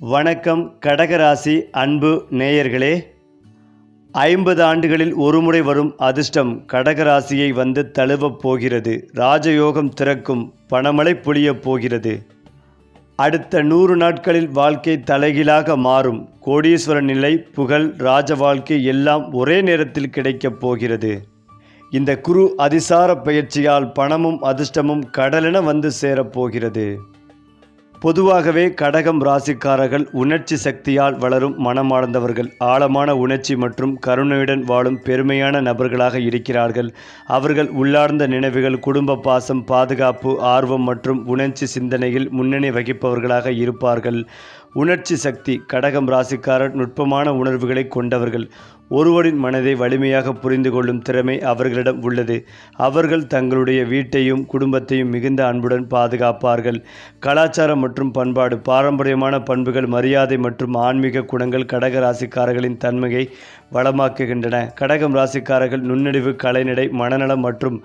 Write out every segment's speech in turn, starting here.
வணக்கம் கடகராசி அன்பு நேயர்களே. ஐம்பது ஆண்டுகளில் ஒருமுறை வரும் அதிர்ஷ்டம் கடகராசியை வந்து தழுவப் போகிறது. ராஜயோகம் திறக்கும் பணமழை பொழியப் போகிறது. அடுத்த நூறு நாட்களில் வாழ்க்கை தலைகீழாக மாறும். கோடீஸ்வர நிலை புகழ் ராஜ வாழ்க்கை எல்லாம் ஒரே நேரத்தில் கிடைக்கப் போகிறது. இந்த குரு அதிசார பயிற்சியால் பணமும் அதிர்ஷ்டமும் கடலென வந்து சேரப்போகிறது பொதுவாகவே கடகம் ராசிக்காரர்கள் உணர்ச்சி சக்தியால் வளரும் மனமார்ந்தவர்கள். ஆழமான உணர்ச்சி மற்றும் கருணையுடன் வாழும் பெருமையான நபர்களாக இருக்கிறார்கள். அவர்கள் உள்ளார்ந்த நினைவுகள் குடும்ப பாசம் பாதுகாப்பு ஆர்வம் மற்றும் உணர்ச்சி சிந்தனையில் முன்னணி வகிப்பவர்களாக இருப்பார்கள். உணர்ச்சி சக்தி கடகம் ராசிக்காரர் நுட்பமான உணர்வுகளை கொண்டவர்கள். ஒருவரின் மனதை வலிமையாக புரிந்து கொள்ளும் திறமை அவர்களிடம் உள்ளது. அவர்கள் தங்களுடைய வீட்டையும் குடும்பத்தையும் மிகுந்த அன்புடன் பாதுகாப்பார்கள். கலாச்சாரம் மற்றும் பண்பாடு பாரம்பரியமான பண்புகள் மரியாதை மற்றும் ஆன்மீக குணங்கள் கடக ராசிக்காரர்களின் தன்மையை வளமாக்குகின்றன. கடகம் ராசிக்காரர்கள் நுண்ணறிவு கலைநடை மனநலம் மற்றும்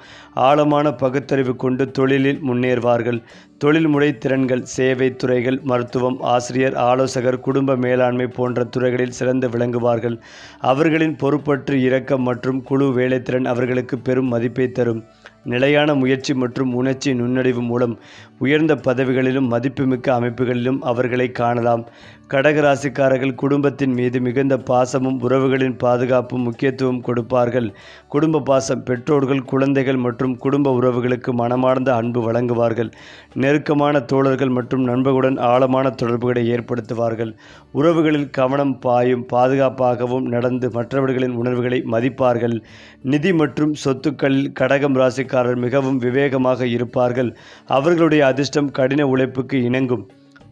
ஆழமான பகுத்தறிவு கொண்டு தொழிலில் முன்னேறுவார்கள். தொழில்முறை திறன்கள் சேவை துறைகள் மருத்துவம் ஆசிரியர் ஆலோசகர் குடும்ப மேலாண்மை போன்ற துறைகளில் சிறந்து விளங்குவார்கள். அவர்களின் பொறுப்பற்று இரக்கம் மற்றும் குழு வேலைத்திறன் அவர்களுக்கு பெரும் மதிப்பை தரும். நிலையான முயற்சி மற்றும் உணர்ச்சி நுண்ணறிவு மூலம் உயர்ந்த பதவிகளிலும் மதிப்புமிக்க அமைப்புகளிலும் அவர்களை காணலாம். கடகராசிக்காரர்கள் குடும்பத்தின் மீது மிகுந்த பாசமும் உறவுகளின் பாதுகாப்பும் முக்கியத்துவம் கொடுப்பார்கள். குடும்ப பாசம் பெற்றோர்கள் குழந்தைகள் மற்றும் குடும்ப உறவுகளுக்கு மனமார்ந்த அன்பு வழங்குவார்கள். நெருக்கமான தோழர்கள் மற்றும் நண்பர்களுடன் ஆழமான தொடர்புகளை ஏற்படுத்துவார்கள். உறவுகளில் கவனம் பாயும் பாதுகாப்பாகவும் நடந்து மற்றவர்களின் உணர்வுகளை மதிப்பார்கள். நிதி மற்றும் சொத்துக்களில் கடகம் ராசிக்காரர் மிகவும் விவேகமாக இருப்பார்கள். அவர்களுடைய அதிர்ஷ்டம் கடின உழைப்புக்கு இணங்கும்.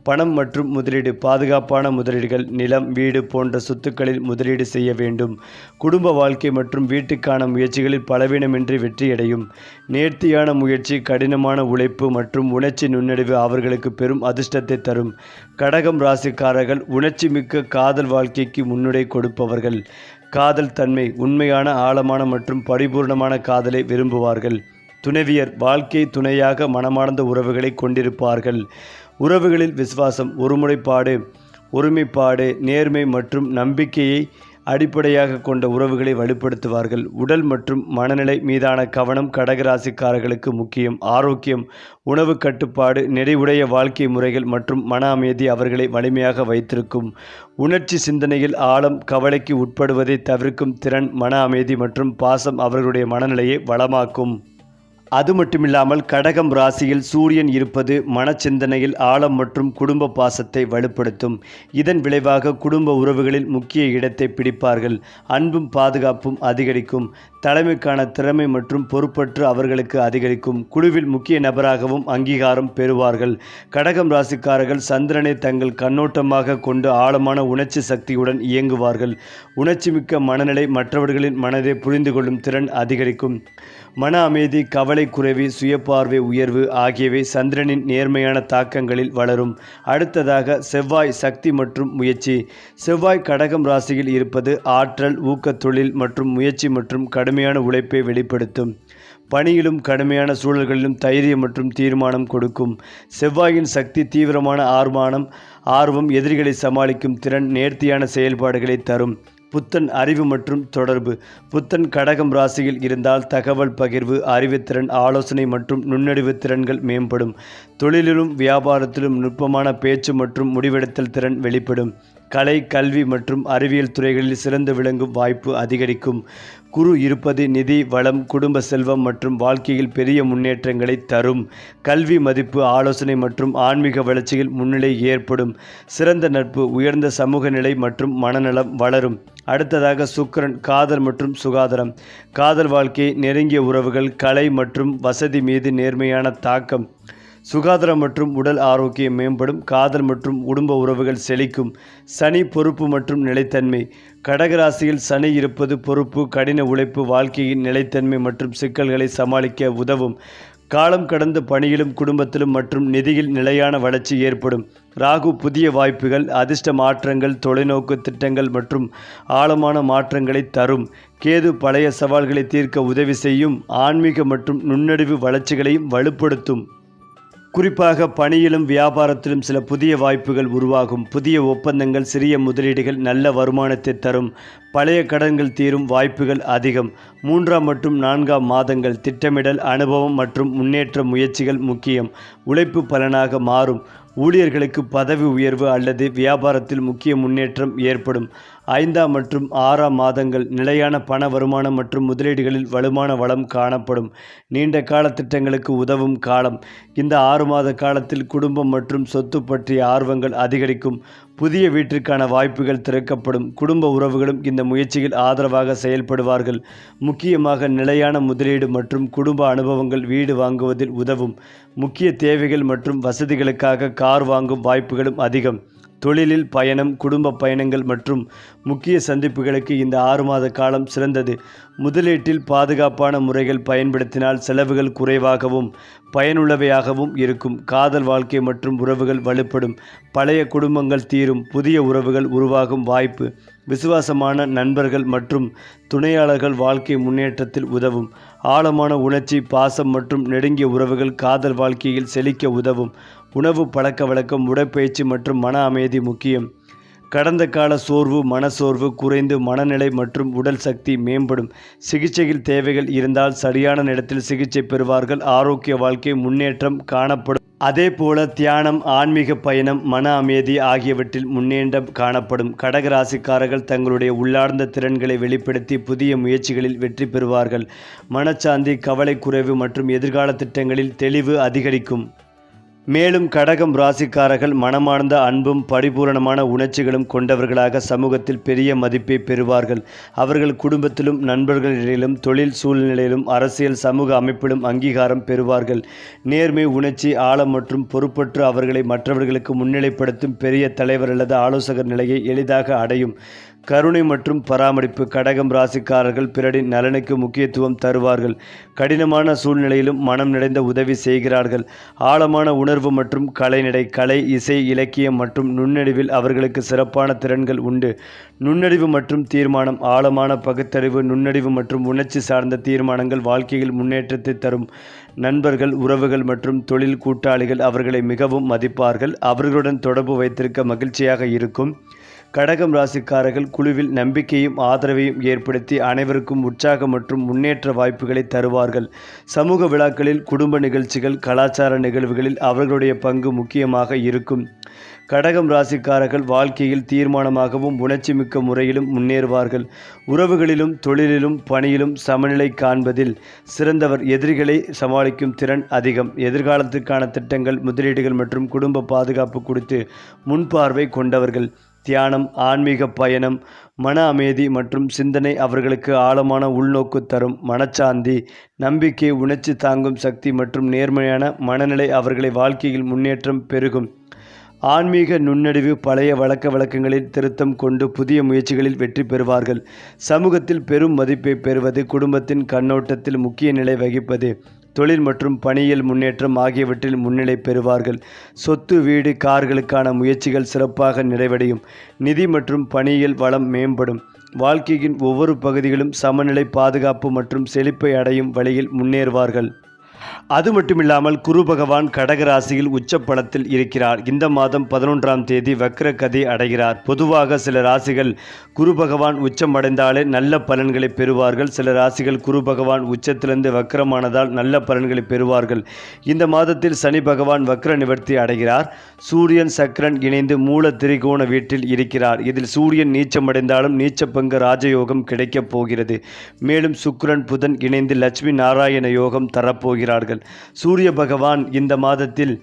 பணம் மற்றும் முதலீடு பாதுகாப்பான முதலீடுகள் நிலம் வீடு போன்ற சொத்துக்களில் முதலீடு செய்ய வேண்டும். குடும்ப வாழ்க்கை மற்றும் வீட்டுக்கான முயற்சிகளில் பலவீனமின்றி வெற்றியடையும். நேர்த்தியான முயற்சி கடினமான உழைப்பு மற்றும் உணர்ச்சி நுண்ணறிவு அவர்களுக்கு பெரும் அதிர்ஷ்டத்தை தரும். கடகம் ராசிக்காரர்கள் உணர்ச்சி மிக்க காதல் வாழ்க்கைக்கு முன்னுடை கொடுப்பவர்கள். காதல் தன்மை உண்மையான ஆழமான மற்றும் பரிபூர்ணமான காதலை விரும்புவார்கள். துணைவியர் வாழ்க்கை துணையாக மனமார்ந்த உறவுகளை கொண்டிருப்பார்கள். உறவுகளில் விசுவாசம் ஒருமுறைப்பாடு ஒருமைப்பாடு நேர்மை மற்றும் நம்பிக்கையை அடிப்படையாக கொண்ட உறவுகளை வலுப்படுத்துவார்கள். உடல் மற்றும் மனநிலை மீதான கவனம் கடகராசிக்காரர்களுக்கு முக்கியம். ஆரோக்கியம் உணவு கட்டுப்பாடு நிறைவுடைய வாழ்க்கை முறைகள் மற்றும் மன அமைதி அவர்களை வலிமையாக வைத்திருக்கும். உணர்ச்சி சிந்தனையில் ஆழம் கவலைக்கு உட்படுவதை தவிர்க்கும் திறன் மன அமைதி மற்றும் பாசம் அவர்களுடைய மனநிலையை வளமாக்கும். அது மட்டுமில்லாமல் கடகம் ராசியில் சூரியன் இருப்பது மனச்சிந்தனையில் ஆழம் மற்றும் குடும்ப பாசத்தை வலுப்படுத்தும். இதன் விளைவாக குடும்ப உறவுகளில் முக்கிய இடத்தை பிடிப்பார்கள். அன்பும் பாதுகாப்பும் அதிகரிக்கும். தலைமைக்கான திறமை மற்றும் பொறுப்பற்று அவர்களுக்கு அதிகரிக்கும். குழுவில் முக்கிய நபராகவும் அங்கீகாரம் பெறுவார்கள். கடகம் ராசிக்காரர்கள் சந்திரனை தங்கள் கண்ணோட்டமாக கொண்டு ஆழமான உணர்ச்சி சக்தியுடன் இயங்குவார்கள். உணர்ச்சிமிக்க மனநிலை மற்றவர்களின் மனதை புரிந்து கொள்ளும் திறன் அதிகரிக்கும். மன அமைதி கவலை குறைவு சுயப்பார்வை உயர்வு ஆகியவை சந்திரனின் நேர்மையான தாக்கங்களில் வளரும். அடுத்ததாக செவ்வாய் சக்தி மற்றும் முயற்சி. செவ்வாய் கடகம் ராசியில் இருப்பது ஆற்றல் ஊக்கத்தொழில் மற்றும் முயற்சி மற்றும் கடுமையான உழைப்பை வெளிப்படுத்தும். பணியிலும் கடுமையான சூழல்களிலும் தைரியம் மற்றும் தீர்மானம் கொடுக்கும். செவ்வாயின் சக்தி தீவிரமான ஆர்மானம் ஆர்வம் எதிரிகளை சமாளிக்கும் திறன் நேர்த்தியான செயல்பாடுகளை தரும். புத்தன் அறிவு மற்றும் தொடர்பு. புத்தன் கடகம் ராசியில் இருந்தால் தகவல் பகிர்வு அறிவுத்திறன் ஆலோசனை மற்றும் நுண்ணறிவு திறன்கள் மேம்படும். தொழிலிலும் வியாபாரத்திலும் நுட்பமான பேச்சு மற்றும் முடிவெடுத்தல் திறன் வெளிப்படும். கலை கல்வி மற்றும் அறிவியல் துறைகளில் சிறந்து விளங்கும் வாய்ப்பு அதிகரிக்கும். குரு இருப்பது நிதி வளம் குடும்ப செல்வம் மற்றும் வாழ்க்கையில் பெரிய முன்னேற்றங்களை தரும். கல்வி மதிப்பு ஆலோசனை மற்றும் ஆன்மீக வளர்ச்சியில் முன்னிலை ஏற்படும். சிறந்த நட்பு உயர்ந்த சமூக நிலை மற்றும் மனநலம் வளரும். அடுத்ததாக சுக்கிரன் காதல் மற்றும் சுகாதாரம். காதல் வாழ்க்கை நெருங்கிய உறவுகள் கலை மற்றும் வசதி மீது நேர்மையான தாக்கம். சுகாதாரம் மற்றும் உடல் ஆரோக்கியம் மேம்படும் காதல் மற்றும் குடும்ப உறவுகள் செழிக்கும் சனி பொறுப்பு மற்றும் நிலைத்தன்மை. கடகராசியில் சனி இருப்பது பொறுப்பு கடின உழைப்பு வாழ்க்கையின் நிலைத்தன்மை மற்றும் சிக்கல்களை சமாளிக்க உதவும். காலம் கடந்த பணியிலும் குடும்பத்திலும் மற்றும் நிதியில் நிலையான வளர்ச்சி ஏற்படும். ராகு புதிய வாய்ப்புகள் அதிர்ஷ்ட மாற்றங்கள் தொலைநோக்கு திட்டங்கள் மற்றும் ஆழமான மாற்றங்களை தரும். கேது பழைய சவால்களை தீர்க்க உதவி செய்யும் ஆன்மீக மற்றும் நுண்ணறிவு வளர்ச்சிகளையும் வலுப்படுத்தும். குறிப்பாக பணியிலும் வியாபாரத்திலும் சில புதிய வாய்ப்புகள் உருவாகும். புதிய ஒப்பந்தங்கள் சிறிய முதலீடுகள் நல்ல வருமானத்தை தரும். பழைய கடன்கள் தீரும் வாய்ப்புகள் அதிகம். மூன்றாம் மற்றும் நான்காம் மாதங்கள் திட்டமிடல் அனுபவம் மற்றும் முன்னேற்ற முயற்சிகள் முக்கியம். உழைப்பு பலனாக மாறும். ஊழியர்களுக்கு பதவி உயர்வு அல்லது வியாபாரத்தில் முக்கிய முன்னேற்றம் ஏற்படும். ஐந்தாம் மற்றும் ஆறாம் மாதங்கள் நிலையான பண வருமானம் மற்றும் முதலீடுகளில் வலுவான வளம் காணப்படும். நீண்ட கால திட்டங்களுக்கு உதவும் காலம். இந்த ஆறு மாத காலத்தில் குடும்பம் மற்றும் சொத்து பற்றிய ஆர்வங்கள் அதிகரிக்கும். புதிய வீட்டிற்கான வாய்ப்புகள் திறக்கப்படும். குடும்ப உறவுகளும் இந்த முயற்சியில் ஆதரவாக செயல்படுவார்கள். முக்கியமாக நிலையான முதலீடு மற்றும் குடும்ப அனுபவங்கள் வீடு வாங்குவதில் உதவும். முக்கிய தேவைகள் மற்றும் வசதிகளுக்காக கார் வாங்கும் வாய்ப்புகளும் அதிகம். தொழிலில் பயணம் குடும்ப பயணங்கள் மற்றும் முக்கிய சந்திப்புகளுக்கு இந்த ஆறு மாத காலம் சிறந்தது. முதலீட்டில் பாதுகாப்பான முறைகள் பயன்படுத்தினால் செலவுகள் குறைவாகவும் பயனுள்ளவையாகவும் இருக்கும். காதல் வாழ்க்கை மற்றும் உறவுகள் வலுப்படும். பழைய குடும்பங்கள் தீரும். புதிய உறவுகள் உருவாகும் வாய்ப்பு. விசுவாசமான நண்பர்கள் மற்றும் துணையாளர்கள் வாழ்க்கை முன்னேற்றத்தில் உதவும். ஆழமான உணர்ச்சி பாசம் மற்றும் நெருங்கிய உறவுகள் காதல் வாழ்க்கையில் செழிக்க உதவும். உணவு பழக்க வழக்கம் உடற்பயிற்சி மற்றும் மன அமைதி முக்கியம். கடந்த கால சோர்வு மனசோர்வு குறைந்து மனநிலை மற்றும் உடல் சக்தி மேம்படும். சிகிச்சையில் தேவைகள் இருந்தால் சரியான நேரத்தில் சிகிச்சை பெறுவார்கள். ஆரோக்கிய வாழ்க்கை முன்னேற்றம் காணப்படும். அதே போல தியானம் ஆன்மீக பயணம் மன அமைதி ஆகியவற்றில் முன்னேற்றம் காணப்படும். கடக ராசிக்காரர்கள் தங்களுடைய உள்ளார்ந்த திறன்களை வெளிப்படுத்தி புதிய முயற்சிகளில் வெற்றி பெறுவார்கள். மனச்சாந்தி கவலை குறைவு மற்றும் எதிர்கால திட்டங்களில் தெளிவு அதிகரிக்கும். மேலும் கடகம் ராசிக்காரர்கள் மனமார்ந்த அன்பும் பரிபூரணமான உணர்ச்சிகளும் கொண்டவர்களாக சமூகத்தில் பெரிய மதிப்பை பெறுவார்கள். அவர்கள் குடும்பத்திலும் நண்பர்களிடையிலும் தொழில் சூழ்நிலையிலும் அரசியல் சமூக அமைப்பிலும் அங்கீகாரம் பெறுவார்கள். நேர்மை உணர்ச்சி ஆழம் மற்றும் பொறுப்பற்று அவர்களை மற்றவர்களுக்கு முன்னிலைப்படுத்தும் பெரிய தலைவர் அல்லது ஆலோசகர் நிலையை எளிதாக அடையும். கருணை மற்றும் பராமரிப்பு கடகம் ராசிக்காரர்கள் பிறரின் நலனுக்கு முக்கியத்துவம் தருவார்கள். கடினமான சூழ்நிலையிலும் மனம் நிறைந்த உதவி செய்கிறார்கள். ஆழமான உணர்வு மற்றும் கலைநடை கலை இசை இலக்கியம் மற்றும் நுண்ணறிவில் அவர்களுக்கு சிறப்பான திறன்கள் உண்டு. நுண்ணறிவு மற்றும் தீர்மானம் ஆழமான பகுத்தறிவு நுண்ணறிவு மற்றும் உணர்ச்சி சார்ந்த தீர்மானங்கள் வாழ்க்கையில் முன்னேற்றத்தை தரும். நண்பர்கள் உறவுகள் மற்றும் தொழில் கூட்டாளிகள் அவர்களை மிகவும் மதிப்பார்கள். அவர்களுடன் தொடர்பு வைத்திருக்க மகிழ்ச்சியாக இருக்கும். கடகம் ராசிக்காரர்கள் குழுவில் நம்பிக்கையும் ஆதரவையும் ஏற்படுத்தி அனைவருக்கும் உற்சாகம் மற்றும் முன்னேற்ற வாய்ப்புகளை தருவார்கள். சமூக விழாக்களில் குடும்ப நிகழ்ச்சிகள் கலாச்சார நிகழ்வுகளில் அவர்களுடைய பங்கு முக்கியமாக இருக்கும். கடகம் ராசிக்காரர்கள் வாழ்க்கையில் தீர்மானமாகவும் உணர்ச்சிமிக்க முறையிலும் முன்னேறுவார்கள். உறவுகளிலும் தொழிலிலும் பணியிலும் சமநிலை காண்பதில் சிறந்தவர் எதிரிகளை சமாளிக்கும் திறன் அதிகம். எதிர்காலத்திற்கான திட்டங்கள் முதலீடுகள் மற்றும் குடும்ப பாதுகாப்பு குறித்து முன்பார்வை கொண்டவர்கள். தியானம் ஆன்மீக பயணம் மன அமைதி மற்றும் சிந்தனை அவர்களுக்கு ஆழமான உள்நோக்கு தரும் மனச்சாந்தி நம்பிக்கை உணர்ச்சி தாங்கும் சக்தி மற்றும் நேர்மையான மனநிலை அவர்களை வாழ்க்கையில் முன்னேற்றம் பெருகும். ஆன்மீக நுண்ணறிவு பழைய வழக்க வழக்கங்களில் திருத்தம் கொண்டு புதிய முயற்சிகளில் வெற்றி பெறுவார்கள். சமூகத்தில் பெரும் மதிப்பை பெறுவது குடும்பத்தின் கண்ணோட்டத்தில் முக்கிய நிலை வகிப்பது. தொழில் மற்றும் பணியியல் முன்னேற்றம் ஆகியவற்றில் முன்னிலை பெறுவார்கள். சொத்து வீடு கார்களுக்கான முயற்சிகள் சிறப்பாக நிறைவடையும். நிதி மற்றும் பணியியல் வளம் மேம்படும். வாழ்க்கையின் ஒவ்வொரு பகுதிகளும் சமநிலை பாதுகாப்பு மற்றும் செழிப்பை அடையும் வழியில் முன்னேறுவார்கள். அது மட்டுமில்லாமல் குரு பகவான் கடக ராசியில் உச்சப்பலத்தில் இருக்கிறார். இந்த மாதம் பதினொன்றாம் தேதி வக்ர கதி அடைகிறார். பொதுவாக சில ராசிகள் குரு பகவான் உச்சம் அடைந்தாலே நல்ல பலன்களை பெறுவார்கள். சில ராசிகள் குரு பகவான் உச்சத்திலிருந்து வக்ரமானதால் நல்ல பலன்களை பெறுவார்கள். இந்த மாதத்தில் சனி பகவான் வக்ர நிவர்த்தி அடைகிறார். சூரியன் சக்கரன் இணைந்து மூல திரிகோண வீட்டில் இருக்கிறார். இதில் சூரியன் நீச்சமடைந்தாலும் நீச்ச பங்கு ராஜயோகம் கிடைக்கப் போகிறது. மேலும் சுக்கரன் புதன் இணைந்து லட்சுமி நாராயண யோகம் தரப்போகிறார். தரப்போகிறார்கள் சூரிய பகவான் இந்த மாதத்தில்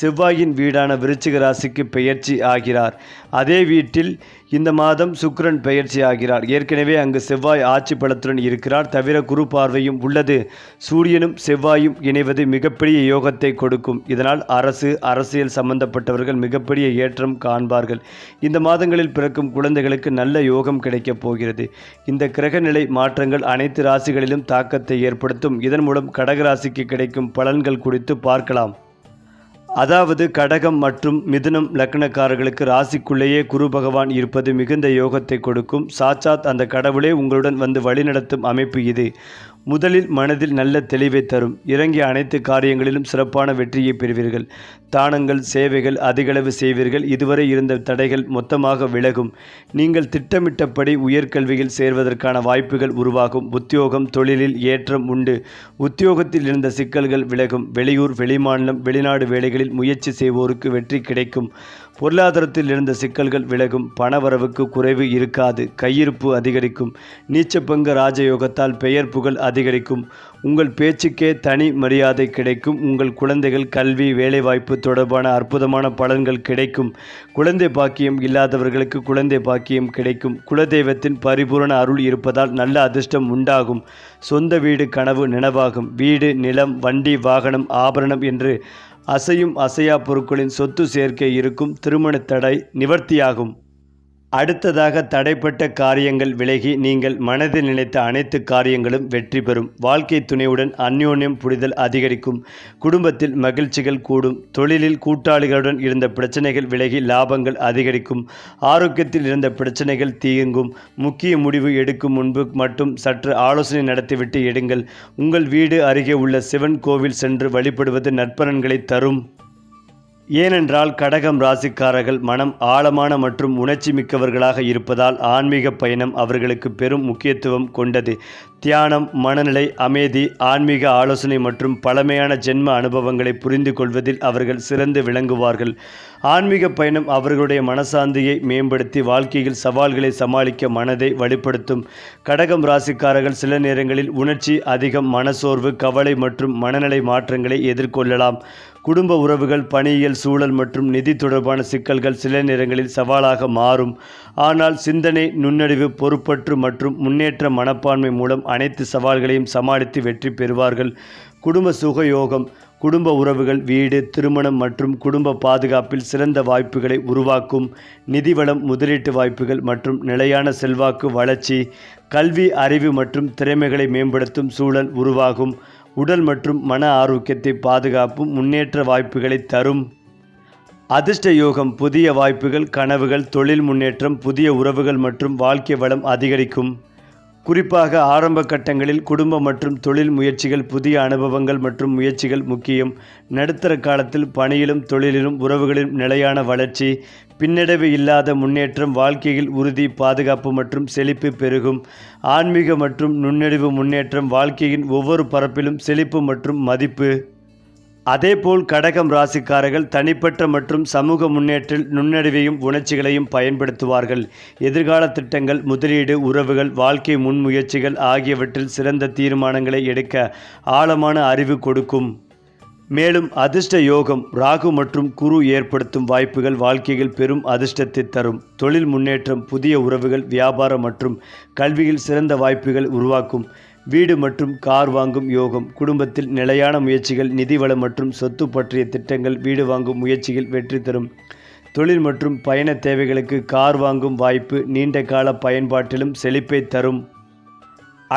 செவ்வாயின் வீடான விருச்சிக ராசிக்கு பெயர்ச்சி ஆகிறார். அதே வீட்டில் இந்த மாதம் சுக்கிரன் பெயர்ச்சி ஆகிறார் ஏற்கனவே அங்கு செவ்வாய் ஆட்சி பலத்துடன் இருக்கிறார். தவிர குரு பார்வையும் உள்ளது. சூரியனும் செவ்வாயும் இணைவது மிகப்பெரிய யோகத்தை கொடுக்கும். இதனால் அரசு அரசியல் சம்பந்தப்பட்டவர்கள் மிகப்பெரிய ஏற்றம் காண்பார்கள். இந்த மாதங்களில் பிறக்கும் குழந்தைகளுக்கு நல்ல யோகம் கிடைக்கப் போகிறது. இந்த கிரகநிலை மாற்றங்கள் அனைத்து ராசிகளிலும் தாக்கத்தை ஏற்படுத்தும். இதன் மூலம் கடகராசிக்கு கிடைக்கும் பலன்கள் குறித்து பார்க்கலாம். அதாவது கடகம் மற்றும் மிதுனம் லக்னக்காரர்களுக்கு ராசிக்குள்ளேயே குரு பகவான் இருப்பது மிகுந்த யோகத்தை கொடுக்கும். சாட்சாத் அந்த கடவுளே உங்களுடன் வந்து வழிநடத்தும் அமைப்பு இது. முதலில் மனதில் நல்ல தெளிவை தரும். இறங்கிய அனைத்து காரியங்களிலும் சிறப்பான வெற்றியை பெறுவீர்கள். தானங்கள் சேவைகள் அதிகளவு செய்வீர்கள். இதுவரை இருந்த தடைகள் மொத்தமாக விலகும். நீங்கள் திட்டமிட்டபடி உயர்கல்வியில் சேர்வதற்கான வாய்ப்புகள் உருவாகும். உத்தியோகம் தொழிலில் ஏற்றம் உண்டு. உத்தியோகத்தில் இருந்த சிக்கல்கள் விலகும். வெளியூர் வெளிமாநிலம் வெளிநாடு வேலைகளில் முயற்சி செய்வோருக்கு வெற்றி கிடைக்கும். பொருளாதாரத்தில் இருந்த சிக்கல்கள் விலகும் பணவரவுக்கு குறைவு இருக்காது கையிருப்பு அதிகரிக்கும் நீச்சப்பங்க ராஜயோகத்தால் பெயர் புகழ் அதிகரிக்கும் உங்கள் பேச்சுக்கே தனி மரியாதை கிடைக்கும் உங்கள் குழந்தைகள் கல்வி வேலைவாய்ப்பு தொடர்பான அற்புதமான பலன்கள் கிடைக்கும் குழந்தை பாக்கியம் இல்லாதவர்களுக்கு குழந்தை பாக்கியம் கிடைக்கும் குலதெய்வத்தின் பரிபூரண அருள் இருப்பதால் நல்ல அதிர்ஷ்டம் உண்டாகும் சொந்த வீடு கனவு நினைவாகும் வீடு நிலம் வண்டி வாகனம் ஆபரணம் என்று அசையும் அசையா பொருட்களின் சொத்து சேர்க்கை இருக்கும் திருமண தடை நிவர்த்தியாகும். அடுத்ததாக தடைப்பட்ட காரியங்கள் விலகி நீங்கள் மனதில் நினைத்த அனைத்து காரியங்களும் வெற்றி பெறும். வாழ்க்கை துணையுடன் அந்யோன்யம் புரிதல் அதிகரிக்கும். குடும்பத்தில் மகிழ்ச்சிகள் கூடும். தொழிலில் கூட்டாளிகளுடன் இருந்த பிரச்சனைகள் விலகி லாபங்கள் அதிகரிக்கும். ஆரோக்கியத்தில் இருந்த பிரச்சனைகள் தீங்கும். முக்கிய முடிவு எடுக்கும் முன்பு மட்டும் சற்று ஆலோசனை நடத்திவிட்டு எடுங்கள். உங்கள் வீடு அருகே உள்ள சிவன் கோவில் சென்று வழிபடுவது நற்பலன்களை தரும். ஏனென்றால் கடகம் ராசிக்காரர்கள் மனம் ஆழமான மற்றும் உணர்ச்சி மிக்கவர்களாக இருப்பதால் ஆன்மீக பயணம் அவர்களுக்கு பெரும் முக்கியத்துவம் கொண்டது. தியானம் மனநிலை அமைதி ஆன்மீக ஆலோசனை மற்றும் பழமையான ஜென்ம அனுபவங்களை புரிந்து கொள்வதில் அவர்கள் சிறந்து விளங்குவார்கள். ஆன்மீக பயணம் அவர்களுடைய மனசாந்தியை மேம்படுத்தி வாழ்க்கையில் சவால்களை சமாளிக்க மனதை வலுப்படுத்தும். கடகம் ராசிக்காரர்கள் சில நேரங்களில் உணர்ச்சி அதிகம் மனசோர்வு கவலை மற்றும் மனநிலை மாற்றங்களை எதிர்கொள்ளலாம். குடும்ப உறவுகள் பணியியல் சூழல் மற்றும் நிதி தொடர்பான சிக்கல்கள் சில நேரங்களில் சவாலாக மாறும். ஆனால் சிந்தனை நுண்ணறிவு பொறுப்பற்று மற்றும் முன்னேற்ற மனப்பான்மை மூலம் அனைத்து சவால்களையும் சமாளித்து வெற்றி பெறுவார்கள். குடும்ப சுகயோகம் குடும்ப உறவுகள் வீடு திருமணம் மற்றும் குடும்ப பாதுகாப்பில் சிறந்த வாய்ப்புகளை உருவாக்கும் நிதிவளம் முதலீட்டு வாய்ப்புகள் மற்றும் நிலையான செல்வாக்கு வளர்ச்சி கல்வி அறிவு மற்றும் திறமைகளை மேம்படுத்தும் சூழல் உருவாகும். உடல் மற்றும் மன ஆரோக்கியத்தை பாதுகாப்பும் முன்னேற்ற வாய்ப்புகளை தரும். அதிர்ஷ்ட யோகம் புதிய வாய்ப்புகள் கனவுகள் தொழில் முன்னேற்றம் புதிய உறவுகள் மற்றும் வாழ்க்கை வளம் அதிகரிக்கும். குறிப்பாக ஆரம்ப கட்டங்களில் குடும்ப மற்றும் தொழில் முயற்சிகள் புதிய அனுபவங்கள் மற்றும் முயற்சிகள் முக்கியம். நடுத்தர காலத்தில் பணியிலும் தொழிலிலும் உறவுகளிலும் நிலையான வளர்ச்சி பின்னடைவு இல்லாத முன்னேற்றம் வாழ்க்கையில் உறுதி பாதுகாப்பு மற்றும் செழிப்பு பெருகும். ஆன்மீக மற்றும் நுண்ணறிவு முன்னேற்றம் வாழ்க்கையின் ஒவ்வொரு பரப்பிலும் செழிப்பு மற்றும் மதிப்பு. அதேபோல் கடகம் ராசிக்காரர்கள் தனிப்பட்ட மற்றும் சமூக முன்னேற்றில் நுண்ணறிவையும் உணர்ச்சிகளையும் பயன்படுத்துவார்கள். எதிர்கால திட்டங்கள் முதலீடு உறவுகள் வாழ்க்கை முன்முயற்சிகள் ஆகியவற்றில் சிறந்த தீர்மானங்களை எடுக்க ஆழமான அறிவு கொடுக்கும். மேலும் அதிர்ஷ்ட யோகம் ராகு மற்றும் குரு ஏற்படுத்தும் வாய்ப்புகள் வாழ்க்கையில் பெரும் அதிர்ஷ்டத்தை தரும். தொழில் முன்னேற்றம் புதிய உறவுகள் வியாபாரம் மற்றும் கல்வியில் சிறந்த வாய்ப்புகள் உருவாக்கும். வீடு மற்றும் கார் வாங்கும் யோகம் குடும்பத்தில் நிலையான முயற்சிகள் நிதி வளம் மற்றும் சொத்து பற்றிய திட்டங்கள் வீடு வாங்கும் முயற்சிகள் வெற்றி தரும். தொழில் மற்றும் பயண தேவைகளுக்கு கார் வாங்கும் வாய்ப்பு நீண்ட கால பயன்பாட்டிலும் செழிப்பை தரும்.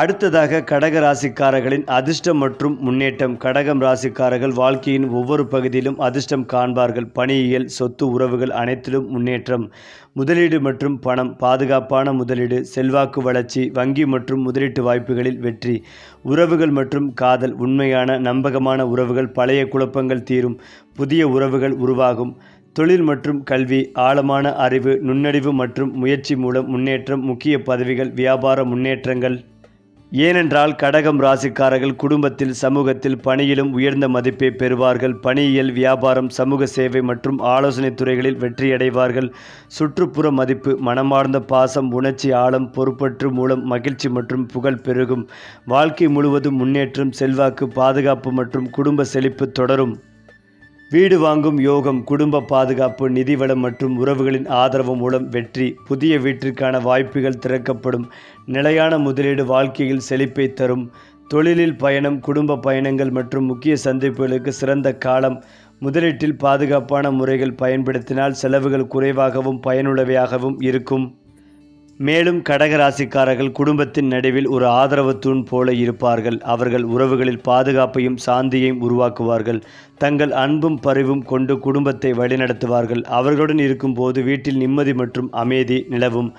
அடுத்ததாக கடக ராசிக்காரர்களின் அதிர்ஷ்டம் மற்றும் முன்னேற்றம். கடகம் ராசிக்காரர்கள் வாழ்க்கையின் ஒவ்வொரு பகுதியிலும் அதிர்ஷ்டம் காண்பார்கள். பணியியல் சொத்து உறவுகள் அனைத்திலும் முன்னேற்றம். முதலீடு மற்றும் பணம் பாதுகாப்பான முதலீடு செல்வாக்கு வளர்ச்சி வங்கி மற்றும் முதலீட்டு வாய்ப்புகளில் வெற்றி. உறவுகள் மற்றும் காதல் உண்மையான நம்பகமான உறவுகள் பழைய குழப்பங்கள் தீரும். புதிய உறவுகள் உருவாகும். தொழில் மற்றும் கல்வி ஆழமான அறிவு நுண்ணறிவு மற்றும் முயற்சி மூலம் முன்னேற்றம் முக்கிய பதவிகள் வியாபார முன்னேற்றங்கள் ஏனென்றால் கடகம் ராசிக்காரர்கள் குடும்பத்தில் சமூகத்தில் பணியிலும் உயர்ந்த மதிப்பை பெறுவார்கள். பணியியல் வியாபாரம் சமூக சேவை மற்றும் ஆலோசனை துறைகளில் வெற்றியடைவார்கள். சுற்றுப்புற மதிப்பு மனமார்ந்த பாசம் உணர்ச்சி ஆழம் பொறுப்பற்று மூலம் மகிழ்ச்சி மற்றும் புகழ் பெருகும். வாழ்க்கை முழுவதும் முன்னேற்றம் செல்வாக்கு பாதுகாப்பு மற்றும் குடும்ப செழிப்பு தொடரும். வீடு வாங்கும் யோகம் குடும்ப பாதுகாப்பு நிதிவளம் மற்றும் உறவுகளின் ஆதரவு மூலம் வெற்றி புதிய வீட்டிற்கான வாய்ப்புகள் திறக்கப்படும். நிலையான முதலீடு வாழ்க்கையில் செழிப்பை தரும். தொழிலில் பயணம் குடும்ப பயணங்கள் மற்றும் முக்கிய சந்திப்புகளுக்கு சிறந்த காலம். முதலீட்டில் பாதுகாப்பான முறைகள் பயன்படுத்தினால் செலவுகள் குறைவாகவும் பயனுள்ளவையாகவும் இருக்கும். மேலும் கடகராசிக்காரர்கள் குடும்பத்தின் நடுவில் ஒரு ஆதரவு தூண் போல இருப்பார்கள். அவர்கள் உறவுகளில் பாதுகாப்பையும் சாந்தியையும் உருவாக்குவார்கள். தங்கள் அன்பும் பரிவும் கொண்டு குடும்பத்தை வழிநடத்துவார்கள். அவர்களுடன் இருக்கும்போது வீட்டில் நிம்மதி மற்றும் அமைதி நிலவும்.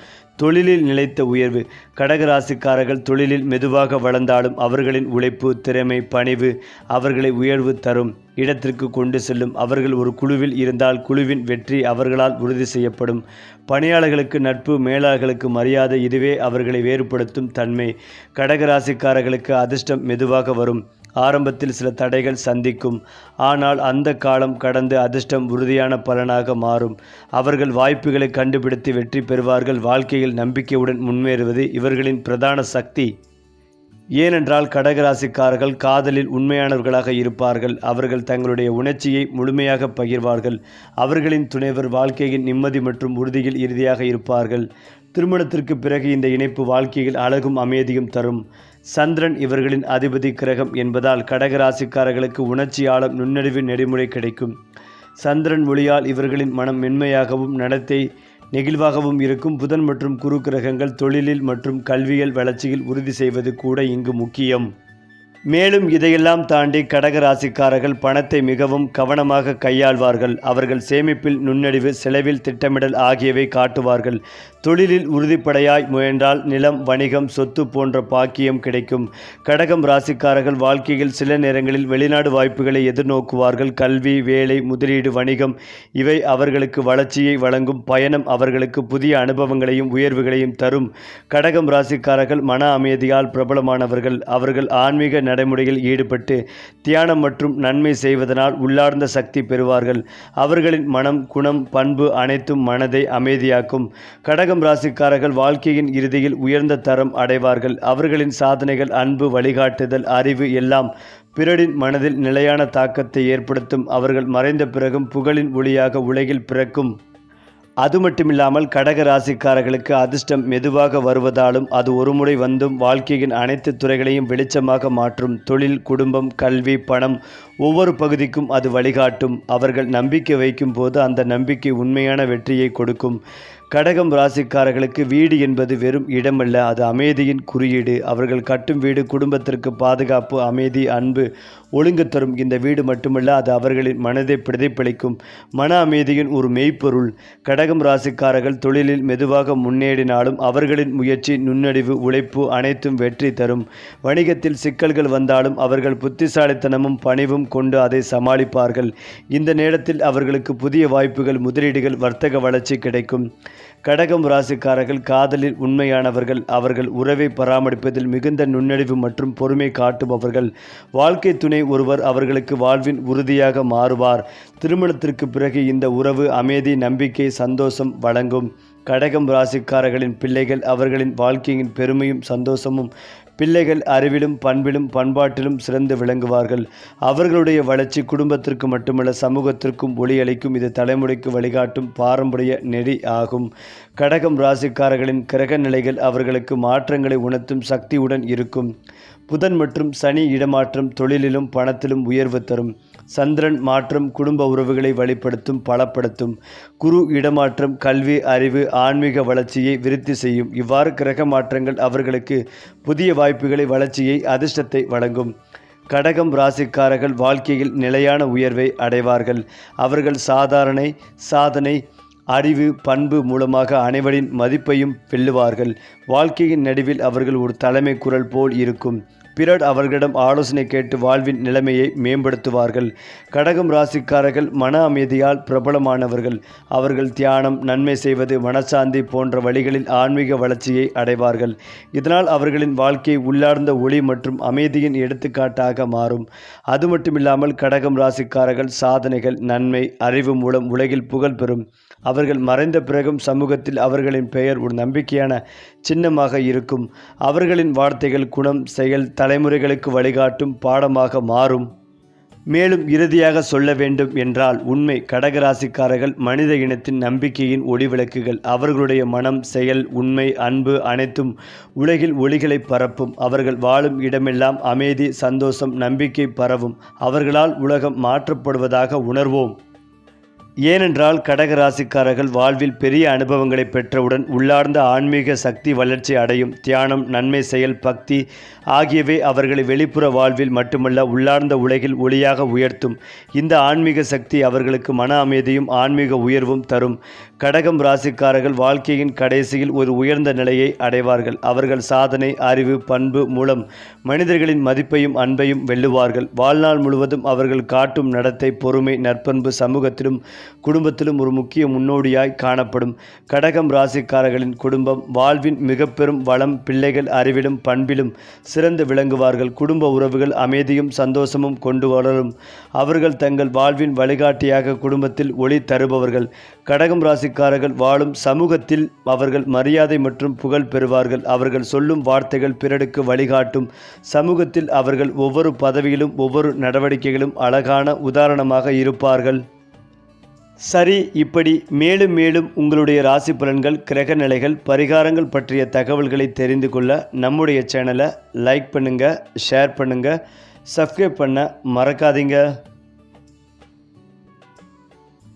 தொழிலில் நிலைத்த உயர்வு. கடகராசிக்காரர்கள் தொழிலில் மெதுவாக வளர்ந்தாலும் அவர்களின் உழைப்பு திறமை பணிவு அவர்களை உயர்வு தரும். இடத்திற்கு கொண்டு செல்லும். அவர்கள் ஒரு குழுவில் இருந்தால் குழுவின் வெற்றி அவர்களால் உறுதி செய்யப்படும். பணியாளர்களுக்கு நட்பு மேலாளர்களுக்கு மரியாதை இதுவே அவர்களை வேறுபடுத்தும் தன்மை. கடகராசிக்காரர்களுக்கு அதிர்ஷ்டம் மெதுவாக வரும். ஆரம்பத்தில் சில தடைகள் சந்திக்கும். ஆனால் அந்த காலம் கடந்து அதிர்ஷ்டம் உறுதியான பலனாக மாறும். அவர்கள் வாய்ப்புகளை கண்டுபிடித்து வெற்றி பெறுவார்கள். வாழ்க்கையில் நம்பிக்கையுடன் முன்னேறுவது இவர்களின் பிரதான சக்தி. ஏனென்றால் கடகராசிக்காரர்கள் காதலில் உண்மையானவர்களாக இருப்பார்கள். அவர்கள் தங்களுடைய உணர்ச்சியை முழுமையாக பகிர்வார்கள். அவர்களின் துணைவர் வாழ்க்கையின் நிம்மதி மற்றும் உறுதியில் இறுதியாக இருப்பார்கள். திருமணத்திற்கு பிறகு இந்த இணைப்பு வாழ்க்கையில் அழகும் அமைதியும் தரும். சந்திரன் இவர்களின் அதிபதி கிரகம் என்பதால் கடகராசிக்காரர்களுக்கு உணர்ச்சியாலும் ஆழம் நுண்ணறிவு நெறிமுறை கிடைக்கும். சந்திரன் ஒளியால் இவர்களின் மனம் மென்மையாகவும் நடத்தை நெகிழ்வாகவும் இருக்கும். புதன் மற்றும் குரு கிரகங்கள் தொழிலில் மற்றும் கல்வியல் வளர்ச்சியில் உறுதி செய்வது கூட இங்கு முக்கியம். மேலும் இதையெல்லாம் தாண்டி கடகராசிக்காரர்கள் பணத்தை மிகவும் கவனமாக கையாள்வார்கள். அவர்கள் சேமிப்பில் நுண்ணறிவு செலவில் திட்டமிடல் ஆகியவை காட்டுவார்கள். தொழிலில் உறுதிப்படையாய் முயன்றால் நிலம் வணிகம் சொத்து போன்ற பாக்கியம் கிடைக்கும். கடகம் ராசிக்காரர்கள் வாழ்க்கையில் சில நேரங்களில் வெளிநாடு வாய்ப்புகளை எதிர்நோக்குவார்கள். கல்வி வேலை முதலீடு வணிகம் இவை அவர்களுக்கு வளர்ச்சியை வழங்கும். பயணம் அவர்களுக்கு புதிய அனுபவங்களையும் உயர்வுகளையும் தரும். கடகம் ராசிக்காரர்கள் மன அமைதியால் பிரபலமானவர்கள். அவர்கள் ஆன்மீக நடைமுறையில் ஈடுபட்டு தியானம் மற்றும் நன்மை செய்வதனால் உள்ளார்ந்த சக்தி பெறுவார்கள். அவர்களின் மனம் குணம் பண்பு அனைத்தும் மனதை அமைதியாக்கும். கடகம் ராசிக்காரர்கள் வாழ்க்கையின் இறுதியில் உயர்ந்த தரம் அடைவார்கள். அவர்களின் சாதனைகள் அன்பு வழிகாட்டுதல் அறிவு எல்லாம் பிறரின் மனதில் நிலையான தாக்கத்தை ஏற்படுத்தும். அவர்கள் மறைந்த பிறகும் புகழின் ஒளியாக உலகில் பிறக்கும். அது மட்டுமில்லாமல் கடக ராசிக்காரர்களுக்கு அதிர்ஷ்டம் மெதுவாக வருவதாலும் அது ஒருமுறை வந்தும் வாழ்க்கையின் அனைத்து துறைகளையும் வெளிச்சமாக மாற்றும். தொழில் குடும்பம் கல்வி பணம் ஒவ்வொரு பகுதிக்கும் அது வழிகாட்டும். அவர்கள் நம்பிக்கை வைக்கும் போது அந்த நம்பிக்கை உண்மையான வெற்றியை கொடுக்கும். கடகம் ராசிக்காரர்களுக்கு வீடு என்பது வெறும் இடமல்ல அது அமைதியின் குறியீடு. அவர்கள் கட்டும் வீடு குடும்பத்திற்கு பாதுகாப்பு அமைதி அன்பு ஒழுங்கு தரும். இந்த வீடு மட்டுமல்ல அது அவர்களின் மனதை பிரதிபலிக்கும். மன அமைதியின் ஒரு மெய்ப்பொருள். கடகம் ராசிக்காரர்கள் தொழிலில் மெதுவாக முன்னேறினாலும் அவர்களின் முயற்சி நுண்ணடிவு உழைப்பு அனைத்தும் வெற்றி தரும். வணிகத்தில் சிக்கல்கள் வந்தாலும் அவர்கள் புத்திசாலித்தனமும் பணிவும் கொண்டு அதை சமாளிப்பார்கள். இந்த நேரத்தில் அவர்களுக்கு புதிய வாய்ப்புகள் முதலீடுகள் வர்த்தக வளர்ச்சி கிடைக்கும். கடகம் ராசிக்காரர்கள் காதலில் உண்மையானவர்கள் அவர்கள் உறவை பராமரிப்பதில் மிகுந்த நுண்ணறிவு மற்றும் பொறுமை காட்டுபவர்கள். வாழ்க்கை துணை ஒருவர் அவர்களுக்கு வாழ்வின் உறுதியாக மாறுவார். திருமணத்திற்கு பிறகு இந்த உறவு அமைதி நம்பிக்கை சந்தோஷம் வழங்கும். கடகம் ராசிக்காரர்களின் பிள்ளைகள் அவர்களின் வாழ்க்கையின் பெருமையும் சந்தோஷமும் பிள்ளைகள் அறிவிலும் பண்பிலும் பண்பாட்டிலும் சிறந்து விளங்குவார்கள். அவர்களுடைய வளர்ச்சி குடும்பத்திற்கு மட்டுமல்ல சமூகத்திற்கும் ஒளியளிக்கும் இது தலைமுறைக்கு வழிகாட்டும் பாரம்பரிய நெறி ஆகும். கடகம் ராசிக்காரர்களின் கிரக நிலைகள் அவர்களுக்கு மாற்றங்களை உணர்த்தும் சக்தியுடன் இருக்கும். புதன் மற்றும் சனி இடமாற்றம் தொழிலிலும் பணத்திலும் உயர்வு தரும். சந்திரன் மாற்றம் குடும்ப உறவுகளை வழிப்படுத்தும் பலப்படுத்தும். குரு இடமாற்றம் கல்வி அறிவு ஆன்மீக வளர்ச்சியை விருத்தி செய்யும். இவ்வாறு கிரக மாற்றங்கள் அவர்களுக்கு புதிய வாய்ப்புகளை வளர்ச்சியை அதிர்ஷ்டத்தை வழங்கும். கடகம் ராசிக்காரர்கள் வாழ்க்கையில் நிலையான உயர்வை அடைவார்கள். அவர்கள் சாதாரண சாதனை அறிவு பண்பு மூலமாக அனைவரின் மதிப்பையும் வெல்லுவார்கள். வாழ்க்கையின் நடுவில் அவர்கள் ஒரு தலைமை குரல் போல் இருக்கும். பிறர் அவர்களிடம் ஆலோசனை கேட்டு வாழ்வின் நிலைமையை மேம்படுத்துவார்கள். கடகம் ராசிக்காரர்கள் மன அமைதியால் பிரபலமானவர்கள். அவர்கள் தியானம் நன்மை செய்வது மனசாந்தி போன்ற வழிகளில் ஆன்மீக வளர்ச்சியை அடைவார்கள். இதனால் அவர்களின் வாழ்க்கை உள்ளார்ந்த ஒளி மற்றும் அமைதியின் எடுத்துக்காட்டாக மாறும். அது மட்டுமில்லாமல் கடகம் ராசிக்காரர்கள் சாதனைகள் நன்மை அறிவு மூலம் உலகில் புகழ் பெறும். அவர்கள் மறைந்த பிறகும் சமூகத்தில் அவர்களின் பெயர் ஒரு நம்பிக்கையான சின்னமாக இருக்கும். அவர்களின் வார்த்தைகள் குணம் செயல் தலைமுறைகளுக்கு வழிகாட்டும் பாடமாக மாறும். மேலும் இறுதியாக சொல்ல வேண்டும் என்றால் உண்மை கடகராசிக்காரர்கள் மனித இனத்தின் நம்பிக்கையின் ஒளிவிளக்குகள். அவர்களுடைய மனம் செயல் உண்மை அன்பு அனைத்தும் உலகில் ஒளிகளை பரப்பும். அவர்கள் வாழும் இடமெல்லாம் அமைதி சந்தோஷம் நம்பிக்கை பரவும். அவர்களால் உலகம் மாற்றப்படுவதாக உணர்வோம். ஏனென்றால் கடக ராசிக்காரர்கள் வாழ்வில் பெரிய அனுபவங்களை பெற்றவுடன் உள்ளார்ந்த ஆன்மீக சக்தி வளர்ச்சி அடையும் தியானம் நன்மை செயல் பக்தி ஆகியவை அவர்களை வெளிப்புற வாழ்வில் மட்டுமல்ல உள்ளார்ந்த உலகில் ஒளியாக உயர்த்தும். இந்த ஆன்மீக சக்தி அவர்களுக்கு மன அமைதியும் ஆன்மீக உயர்வும் தரும். கடகம் ராசிக்காரர்கள் வாழ்க்கையின் கடைசியில் ஒரு உயர்ந்த நிலையை அடைவார்கள். அவர்கள் சாதனை அறிவு பண்பு மூலம் மனிதர்களின் மதிப்பையும் அன்பையும் வெல்லுவார்கள். வாழ்நாள் முழுவதும் அவர்கள் காட்டும் நடத்தை பொறுமை நற்பண்பு சமூகத்திலும் குடும்பத்திலும் ஒரு முக்கிய முன்னோடியாய் காணப்படும் கடகம் ராசிக்காரர்களின் குடும்பம் வாழ்வின் மிக பெரும் வளம் பிள்ளைகள் அறிவிலும் பண்பிலும் சிறந்து விளங்குவார்கள். குடும்ப உறவுகள் அமைதியும் சந்தோஷமும் கொண்டு வளரும். அவர்கள் தங்கள் வாழ்வின் வழிகாட்டியாக குடும்பத்தில் ஒளி தருபவர்கள். கடகம் ராசிக்காரர்கள் வாழும் சமூகத்தில் அவர்கள் மரியாதை மற்றும் புகழ் பெறுவார்கள். அவர்கள் சொல்லும் வார்த்தைகள் பிறருக்கு வழிகாட்டும். சமூகத்தில் அவர்கள் ஒவ்வொரு பதவியிலும் ஒவ்வொரு நடவடிக்கைகளும் அழகான உதாரணமாக இருப்பார்கள். சரி இப்படி மேலும் மேலும் உங்களுடைய ராசி பலன்கள் கிரக நிலைகள் பரிகாரங்கள் பற்றிய தகவல்களை தெரிந்து கொள்ள நம்முடைய சேனலை லைக் பண்ணுங்கள் ஷேர் பண்ணுங்கள் சப்ஸ்கிரைப் பண்ண மறக்காதீங்க.